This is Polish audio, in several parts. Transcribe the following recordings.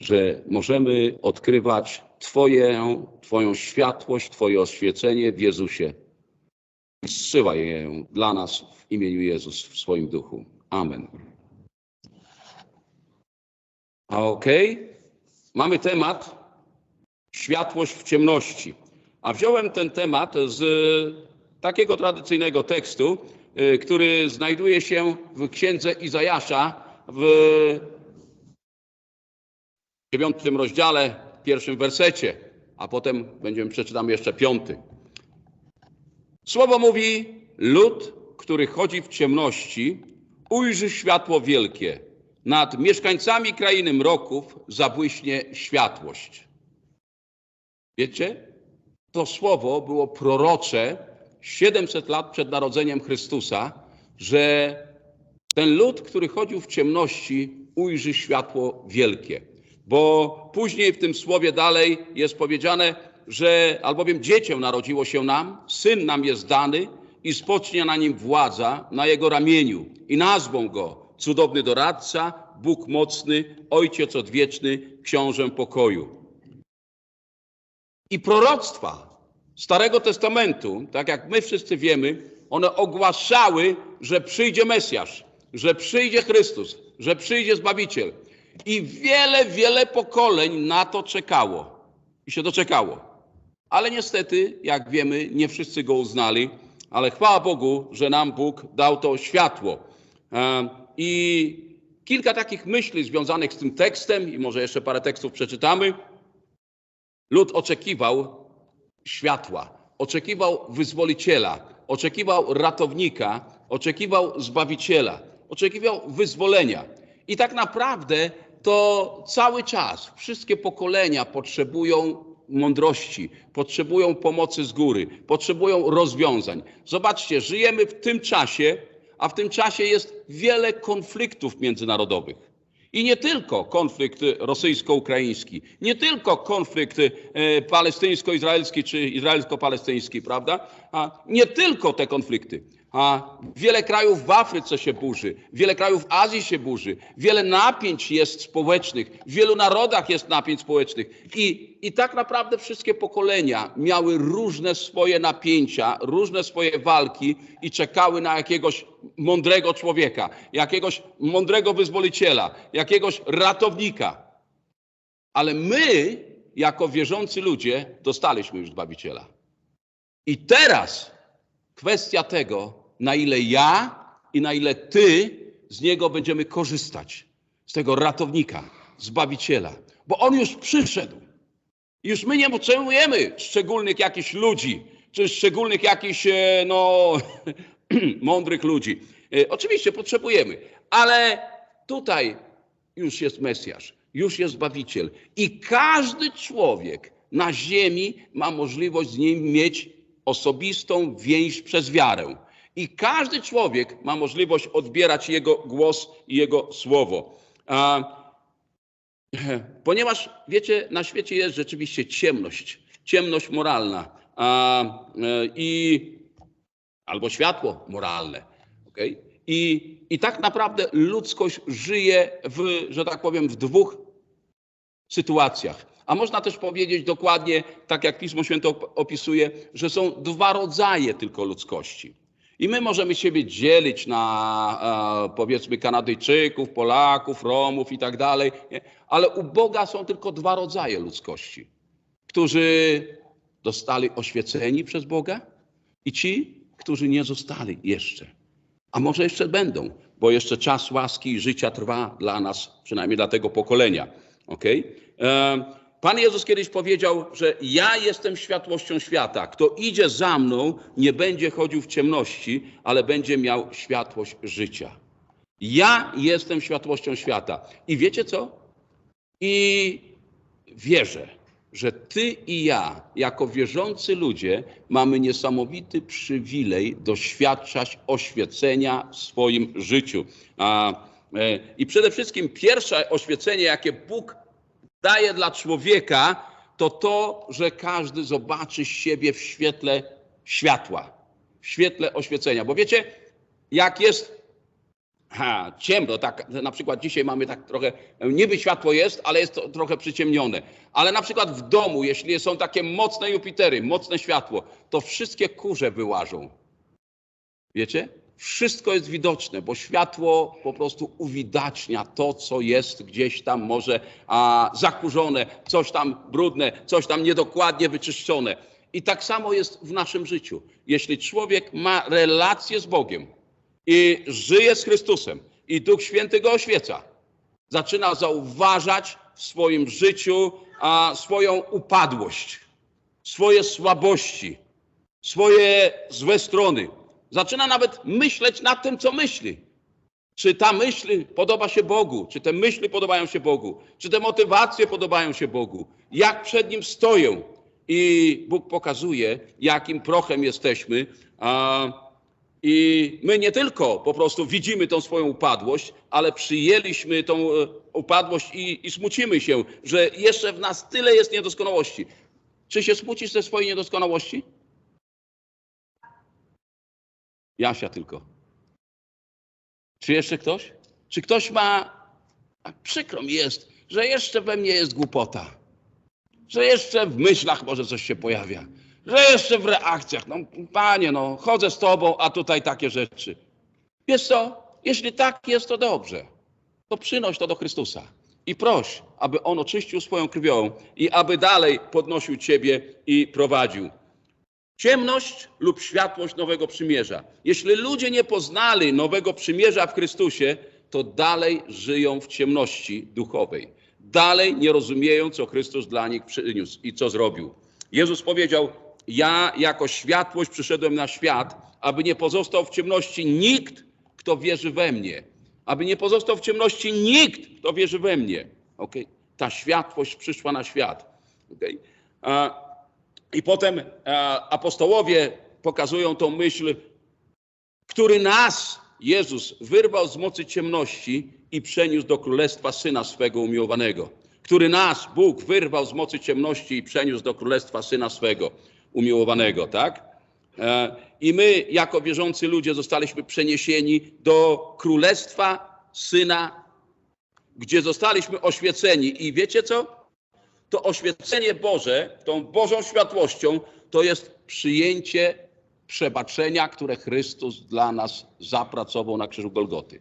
że możemy odkrywać Twoją, Twoją światłość, Twoje oświecenie w Jezusie. Zsyłaj je dla nas w imieniu Jezus w swoim duchu. Amen. A okej, mamy temat światłość w ciemności. A wziąłem ten temat z takiego tradycyjnego tekstu, y, który znajduje się w księdze Izajasza w dziewiątym rozdziale, pierwszym wersecie, a potem będziemy przeczytamy jeszcze piąty. Słowo mówi: Lud, który chodzi w ciemności, ujrzy światło wielkie. Nad mieszkańcami krainy mroków zabłyśnie światłość. Wiecie? To słowo było prorocze 700 lat przed narodzeniem Chrystusa, że ten lud, który chodził w ciemności, ujrzy światło wielkie. Bo później w tym słowie dalej jest powiedziane, że albowiem dziecię narodziło się nam, syn nam jest dany i spocznie na nim władza na jego ramieniu i nazwą go cudowny doradca, Bóg mocny, Ojciec odwieczny, książę pokoju. I proroctwa Starego Testamentu, tak jak my wszyscy wiemy, one ogłaszały, że przyjdzie Mesjasz, że przyjdzie Chrystus, że przyjdzie Zbawiciel. I wiele, wiele pokoleń na to czekało i się doczekało. Ale niestety, jak wiemy, nie wszyscy go uznali, ale chwała Bogu, że nam Bóg dał to światło. I kilka takich myśli związanych z tym tekstem, i może jeszcze parę tekstów przeczytamy. Lud oczekiwał światła, oczekiwał wyzwoliciela, oczekiwał ratownika, oczekiwał zbawiciela, oczekiwał wyzwolenia. I tak naprawdę to cały czas wszystkie pokolenia potrzebują mądrości, potrzebują pomocy z góry, potrzebują rozwiązań. Zobaczcie, żyjemy w tym czasie, a w tym czasie jest wiele konfliktów międzynarodowych. I nie tylko konflikt rosyjsko-ukraiński, nie tylko konflikt e, palestyńsko-izraelski czy izraelsko-palestyński, prawda? A nie tylko te konflikty. A wiele krajów w Afryce się burzy, wiele krajów w Azji się burzy, wiele napięć jest społecznych, w wielu narodach jest napięć społecznych. I, I tak naprawdę wszystkie pokolenia miały różne swoje napięcia, różne swoje walki i czekały na jakiegoś mądrego człowieka, jakiegoś mądrego wyzwoliciela, jakiegoś ratownika. Ale my, jako wierzący ludzie, dostaliśmy już Zbawiciela. I teraz kwestia tego, na ile ja i na ile ty z niego będziemy korzystać, z tego ratownika, zbawiciela, bo on już przyszedł. Już my nie potrzebujemy szczególnych jakichś ludzi, czy szczególnych jakichś, e, no, mądrych ludzi. E, oczywiście potrzebujemy, ale tutaj już jest Mesjasz, już jest Zbawiciel i każdy człowiek na ziemi ma możliwość z nim mieć osobistą więź przez wiarę. I każdy człowiek ma możliwość odbierać Jego głos i Jego słowo. A, ponieważ, wiecie, na świecie jest rzeczywiście ciemność, ciemność moralna a, e, i albo światło moralne. Okay? I, I tak naprawdę ludzkość żyje w, że tak powiem, w dwóch sytuacjach. A można też powiedzieć dokładnie, tak jak Pismo Święte opisuje, że są dwa rodzaje tylko ludzkości. I my możemy siebie dzielić na e, powiedzmy Kanadyjczyków, Polaków, Romów i tak dalej, ale u Boga są tylko dwa rodzaje ludzkości, którzy dostali oświeceni przez Boga i ci, którzy nie zostali jeszcze. A może jeszcze będą, bo jeszcze czas łaski i życia trwa dla nas, przynajmniej dla tego pokolenia. Okay? Pan Jezus kiedyś powiedział, że ja jestem światłością świata. Kto idzie za mną, nie będzie chodził w ciemności, ale będzie miał światłość życia. Ja jestem światłością świata. I wiecie co? I wierzę, że ty i ja, jako wierzący ludzie, mamy niesamowity przywilej doświadczać oświecenia w swoim życiu. A, e, I przede wszystkim pierwsze oświecenie, jakie Bóg daje dla człowieka, to to, że każdy zobaczy siebie w świetle światła, w świetle oświecenia. Bo wiecie, jak jest ha, ciemno, tak na przykład dzisiaj mamy tak trochę, niby światło jest, ale jest to trochę przyciemnione. Ale na przykład w domu, jeśli są takie mocne Jupitery, mocne światło, to wszystkie kurze wyłażą. Wiecie? Wszystko jest widoczne, bo światło po prostu uwidacznia to, co jest gdzieś tam może a, zakurzone, coś tam brudne, coś tam niedokładnie wyczyszczone. I tak samo jest w naszym życiu. Jeśli człowiek ma relację z Bogiem i żyje z Chrystusem i Duch Święty go oświeca, zaczyna zauważać w swoim życiu a, swoją upadłość, swoje słabości, swoje złe strony. Zaczyna nawet myśleć nad tym, co myśli. Czy ta myśl podoba się Bogu? Czy te myśli podobają się Bogu? Czy te motywacje podobają się Bogu? Jak przed Nim stoję? I Bóg pokazuje, jakim prochem jesteśmy. I my nie tylko po prostu widzimy tą swoją upadłość, ale przyjęliśmy tą e, upadłość i, i smucimy się, że jeszcze w nas tyle jest niedoskonałości. Czy się smucisz ze swojej niedoskonałości? Jasia tylko. Czy jeszcze ktoś? Czy ktoś ma. A przykro mi jest, że jeszcze we mnie jest głupota. Że jeszcze w myślach może coś się pojawia. Że jeszcze w reakcjach. No, panie, no, chodzę z tobą, a tutaj takie rzeczy. Wiesz co? Jeśli tak jest, to dobrze. To przynoś to do Chrystusa. I proś, aby On oczyścił swoją krwią i aby dalej podnosił Ciebie i prowadził. Ciemność lub światłość nowego przymierza. Jeśli ludzie nie poznali nowego przymierza w Chrystusie, to dalej żyją w ciemności duchowej. Dalej nie rozumieją, co Chrystus dla nich przyniósł i co zrobił. Jezus powiedział: Ja jako światłość przyszedłem na świat, aby nie pozostał w ciemności nikt, kto wierzy we mnie. Aby nie pozostał w ciemności nikt, kto wierzy we mnie. Okay? Ta światłość przyszła na świat. Okay? A, i potem e, apostołowie pokazują tą myśl, który nas, Jezus, wyrwał z mocy ciemności i przeniósł do królestwa syna swego umiłowanego. Który nas, Bóg, wyrwał z mocy ciemności i przeniósł do królestwa syna swego umiłowanego, tak? E, I my, jako wierzący ludzie, zostaliśmy przeniesieni do królestwa syna, gdzie zostaliśmy oświeceni. I wiecie co? To oświecenie Boże, tą Bożą światłością, to jest przyjęcie przebaczenia, które Chrystus dla nas zapracował na krzyżu Golgoty.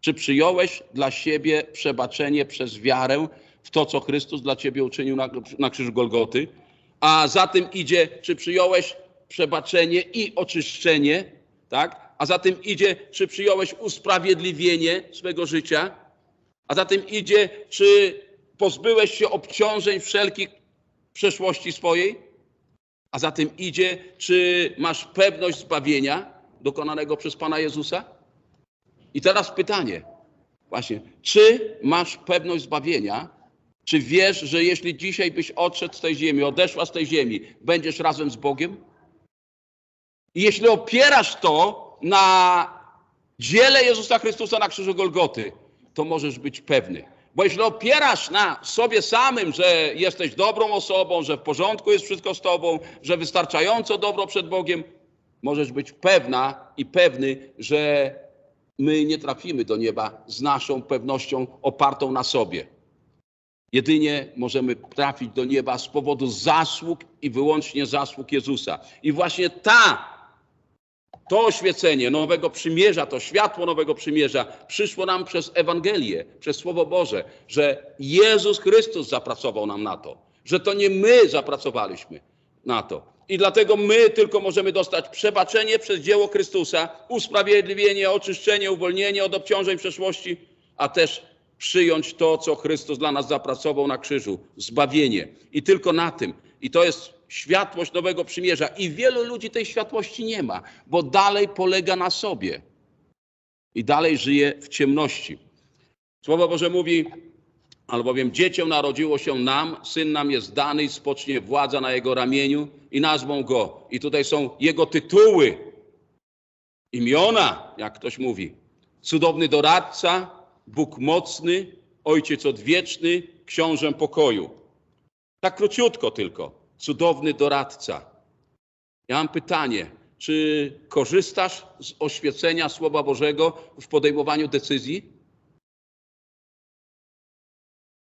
Czy przyjąłeś dla siebie przebaczenie przez wiarę w to, co Chrystus dla ciebie uczynił na, na krzyżu Golgoty? A za tym idzie, czy przyjąłeś przebaczenie i oczyszczenie, tak? A za tym idzie, czy przyjąłeś usprawiedliwienie swego życia? A za tym idzie, czy pozbyłeś się obciążeń wszelkich przeszłości swojej, a za tym idzie, czy masz pewność zbawienia dokonanego przez Pana Jezusa? I teraz pytanie, właśnie, czy masz pewność zbawienia? Czy wiesz, że jeśli dzisiaj byś odszedł z tej ziemi, odeszła z tej ziemi, będziesz razem z Bogiem? I jeśli opierasz to na dziele Jezusa Chrystusa na krzyżu Golgoty, to możesz być pewny, bo jeśli opierasz na sobie samym, że jesteś dobrą osobą, że w porządku jest wszystko z tobą, że wystarczająco dobro przed Bogiem, możesz być pewna i pewny, że my nie trafimy do nieba z naszą pewnością opartą na sobie. Jedynie możemy trafić do nieba z powodu zasług i wyłącznie zasług Jezusa. I właśnie ta to oświecenie nowego przymierza, to światło nowego przymierza przyszło nam przez Ewangelię, przez Słowo Boże, że Jezus Chrystus zapracował nam na to, że to nie my zapracowaliśmy na to. I dlatego my tylko możemy dostać przebaczenie przez dzieło Chrystusa, usprawiedliwienie, oczyszczenie, uwolnienie od obciążeń przeszłości, a też przyjąć to, co Chrystus dla nas zapracował na krzyżu, zbawienie. I tylko na tym. I to jest światłość nowego przymierza. I wielu ludzi tej światłości nie ma, bo dalej polega na sobie i dalej żyje w ciemności. Słowo Boże mówi, albowiem dziecię narodziło się nam, syn nam jest dany i spocznie władza na jego ramieniu i nazwą go. I tutaj są jego tytuły, imiona, jak ktoś mówi. Cudowny doradca, Bóg mocny, Ojciec odwieczny, książę pokoju. Tak króciutko tylko cudowny doradca. Ja mam pytanie, czy korzystasz z oświecenia Słowa Bożego w podejmowaniu decyzji?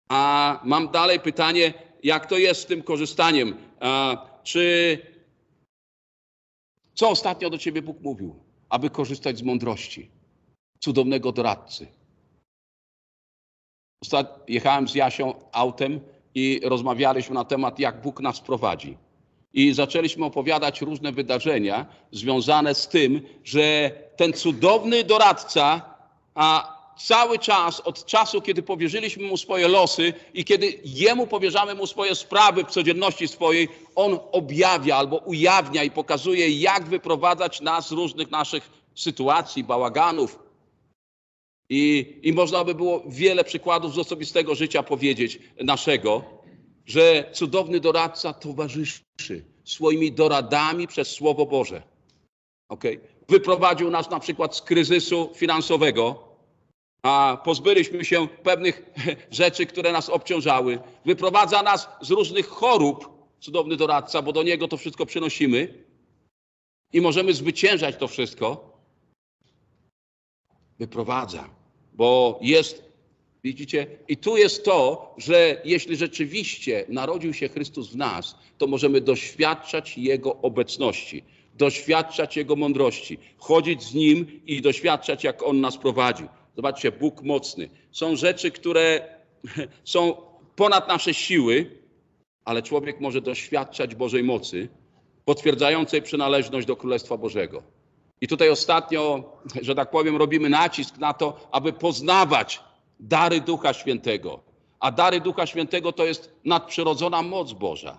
A mam dalej pytanie, jak to jest z tym korzystaniem? A, czy co ostatnio do ciebie Bóg mówił? Aby korzystać z mądrości, cudownego doradcy. Ostat... Jechałem z Jasią autem i rozmawialiśmy na temat, jak Bóg nas prowadzi. I zaczęliśmy opowiadać różne wydarzenia związane z tym, że ten cudowny doradca, a cały czas, od czasu, kiedy powierzyliśmy mu swoje losy i kiedy jemu powierzamy mu swoje sprawy w codzienności swojej, on objawia albo ujawnia i pokazuje, jak wyprowadzać nas z różnych naszych sytuacji, bałaganów. I, I można by było wiele przykładów z osobistego życia powiedzieć naszego, że cudowny doradca towarzyszy swoimi doradami przez Słowo Boże. Okay? Wyprowadził nas na przykład z kryzysu finansowego, a pozbyliśmy się pewnych rzeczy, które nas obciążały. Wyprowadza nas z różnych chorób, cudowny doradca, bo do niego to wszystko przynosimy i możemy zwyciężać to wszystko. Wyprowadza, bo jest, widzicie, i tu jest to, że jeśli rzeczywiście narodził się Chrystus w nas, to możemy doświadczać Jego obecności, doświadczać Jego mądrości, chodzić z Nim i doświadczać, jak On nas prowadzi. Zobaczcie, Bóg mocny. Są rzeczy, które są ponad nasze siły, ale człowiek może doświadczać Bożej mocy, potwierdzającej przynależność do Królestwa Bożego. I tutaj ostatnio, że tak powiem, robimy nacisk na to, aby poznawać dary Ducha Świętego. A dary Ducha Świętego to jest nadprzyrodzona moc Boża.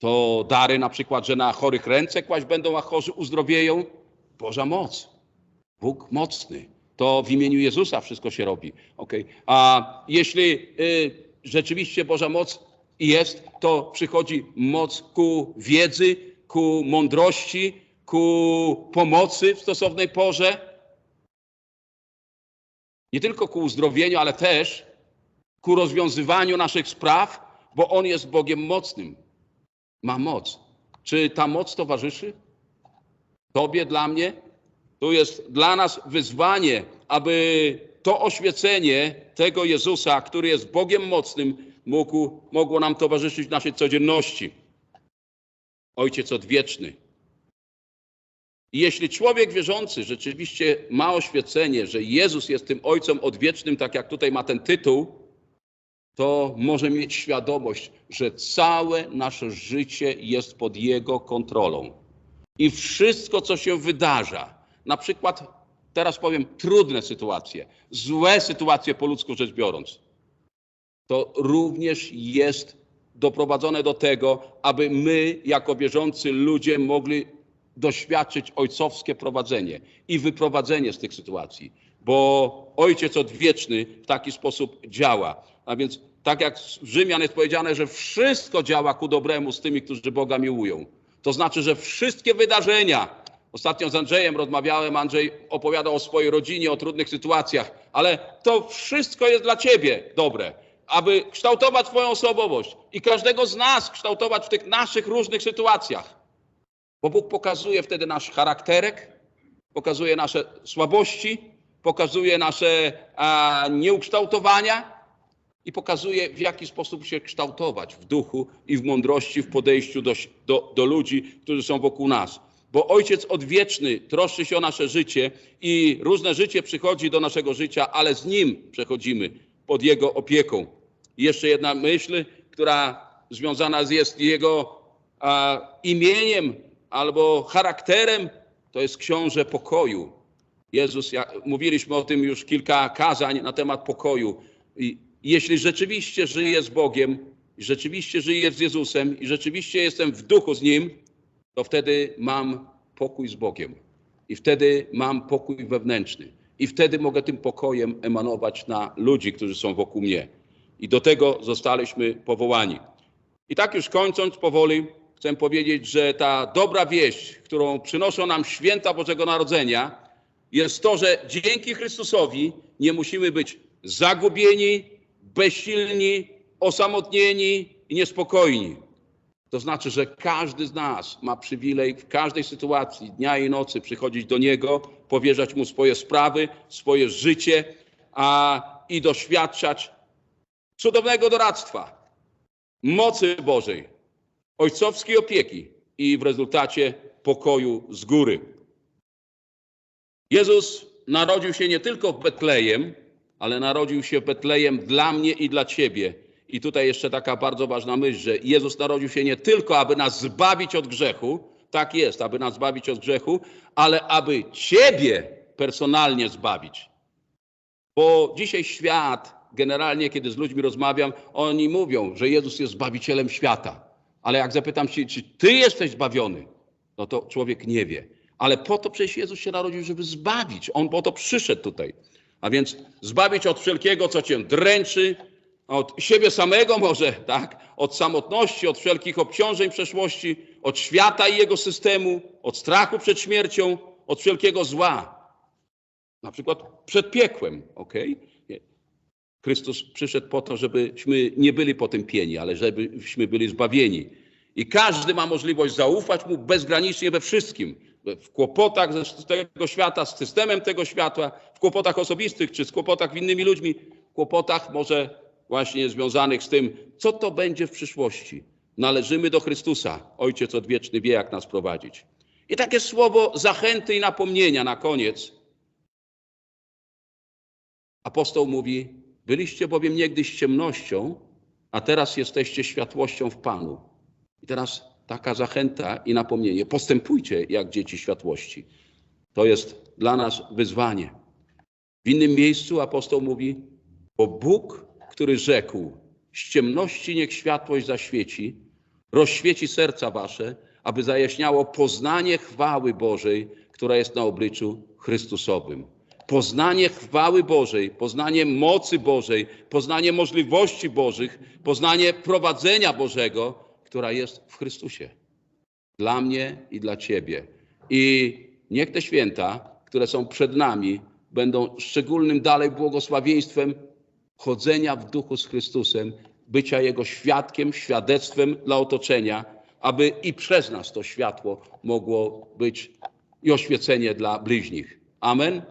To dary na przykład, że na chorych ręce kłaść będą, a chorzy uzdrowieją. Boża moc. Bóg mocny to w imieniu Jezusa wszystko się robi. Okay. A jeśli y, rzeczywiście Boża moc jest, to przychodzi moc ku wiedzy, ku mądrości, ku pomocy w stosownej porze. Nie tylko ku uzdrowieniu, ale też ku rozwiązywaniu naszych spraw, bo On jest Bogiem mocnym. Ma moc. Czy ta moc towarzyszy? Tobie, dla mnie? Tu jest dla nas wyzwanie, aby to oświecenie tego Jezusa, który jest Bogiem mocnym, mógł, mogło nam towarzyszyć w naszej codzienności. Ojciec odwieczny. I jeśli człowiek wierzący rzeczywiście ma oświecenie, że Jezus jest tym Ojcem odwiecznym, tak jak tutaj ma ten tytuł, to może mieć świadomość, że całe nasze życie jest pod Jego kontrolą. I wszystko, co się wydarza, na przykład, teraz powiem, trudne sytuacje, złe sytuacje po ludzku rzecz biorąc, to również jest doprowadzone do tego, aby my, jako wierzący ludzie, mogli doświadczyć ojcowskie prowadzenie i wyprowadzenie z tych sytuacji, bo Ojciec Odwieczny w taki sposób działa. A więc, tak jak w Rzymian jest powiedziane, że wszystko działa ku dobremu z tymi, którzy Boga miłują. To znaczy, że wszystkie wydarzenia, Ostatnio z Andrzejem rozmawiałem, Andrzej opowiadał o swojej rodzinie, o trudnych sytuacjach, ale to wszystko jest dla ciebie dobre, aby kształtować Twoją osobowość i każdego z nas kształtować w tych naszych różnych sytuacjach. Bo Bóg pokazuje wtedy nasz charakterek, pokazuje nasze słabości, pokazuje nasze a, nieukształtowania i pokazuje, w jaki sposób się kształtować w duchu i w mądrości, w podejściu do, do, do ludzi, którzy są wokół nas bo Ojciec Odwieczny troszczy się o nasze życie i różne życie przychodzi do naszego życia, ale z Nim przechodzimy pod Jego opieką. I jeszcze jedna myśl, która związana jest Jego a, imieniem albo charakterem, to jest książę pokoju. Jezus, ja, mówiliśmy o tym już kilka kazań na temat pokoju. I jeśli rzeczywiście żyję z Bogiem, rzeczywiście żyję z Jezusem i rzeczywiście jestem w duchu z Nim, to wtedy mam pokój z Bogiem. I wtedy mam pokój wewnętrzny. I wtedy mogę tym pokojem emanować na ludzi, którzy są wokół mnie. I do tego zostaliśmy powołani. I tak już kończąc powoli, chcę powiedzieć, że ta dobra wieść, którą przynoszą nam święta Bożego Narodzenia, jest to, że dzięki Chrystusowi nie musimy być zagubieni, bezsilni, osamotnieni i niespokojni. To znaczy, że każdy z nas ma przywilej w każdej sytuacji dnia i nocy przychodzić do Niego, powierzać Mu swoje sprawy, swoje życie a, i doświadczać cudownego doradztwa, mocy Bożej, ojcowskiej opieki i w rezultacie pokoju z góry. Jezus narodził się nie tylko w Betlejem, ale narodził się w Betlejem dla mnie i dla ciebie. I tutaj jeszcze taka bardzo ważna myśl, że Jezus narodził się nie tylko, aby nas zbawić od grzechu, tak jest, aby nas zbawić od grzechu, ale aby ciebie personalnie zbawić. Bo dzisiaj świat, generalnie kiedy z ludźmi rozmawiam, oni mówią, że Jezus jest zbawicielem świata. Ale jak zapytam się, czy ty jesteś zbawiony, no to człowiek nie wie. Ale po to przecież Jezus się narodził, żeby zbawić. On po to przyszedł tutaj. A więc zbawić od wszelkiego, co cię dręczy, od siebie samego może, tak? Od samotności, od wszelkich obciążeń przeszłości, od świata i jego systemu, od strachu przed śmiercią, od wszelkiego zła. Na przykład przed piekłem, ok? Chrystus przyszedł po to, żebyśmy nie byli potępieni, ale żebyśmy byli zbawieni. I każdy ma możliwość zaufać Mu bezgranicznie we wszystkim. W kłopotach z tego świata, z systemem tego świata, w kłopotach osobistych, czy z kłopotach innymi ludźmi, w kłopotach może właśnie związanych z tym, co to będzie w przyszłości. Należymy do Chrystusa. Ojciec odwieczny wie, jak nas prowadzić. I takie słowo zachęty i napomnienia na koniec. Apostoł mówi, byliście bowiem niegdyś ciemnością, a teraz jesteście światłością w Panu. I teraz taka zachęta i napomnienie. Postępujcie jak dzieci światłości. To jest dla nas wyzwanie. W innym miejscu apostoł mówi, bo Bóg, który rzekł, z ciemności niech światłość zaświeci, rozświeci serca wasze, aby zajaśniało poznanie chwały Bożej, która jest na obliczu Chrystusowym. Poznanie chwały Bożej, poznanie mocy Bożej, poznanie możliwości Bożych, poznanie prowadzenia Bożego, która jest w Chrystusie. Dla mnie i dla Ciebie. I niech te święta, które są przed nami, będą szczególnym dalej błogosławieństwem chodzenia w duchu z Chrystusem, bycia Jego świadkiem, świadectwem dla otoczenia, aby i przez nas to światło mogło być i oświecenie dla bliźnich. Amen.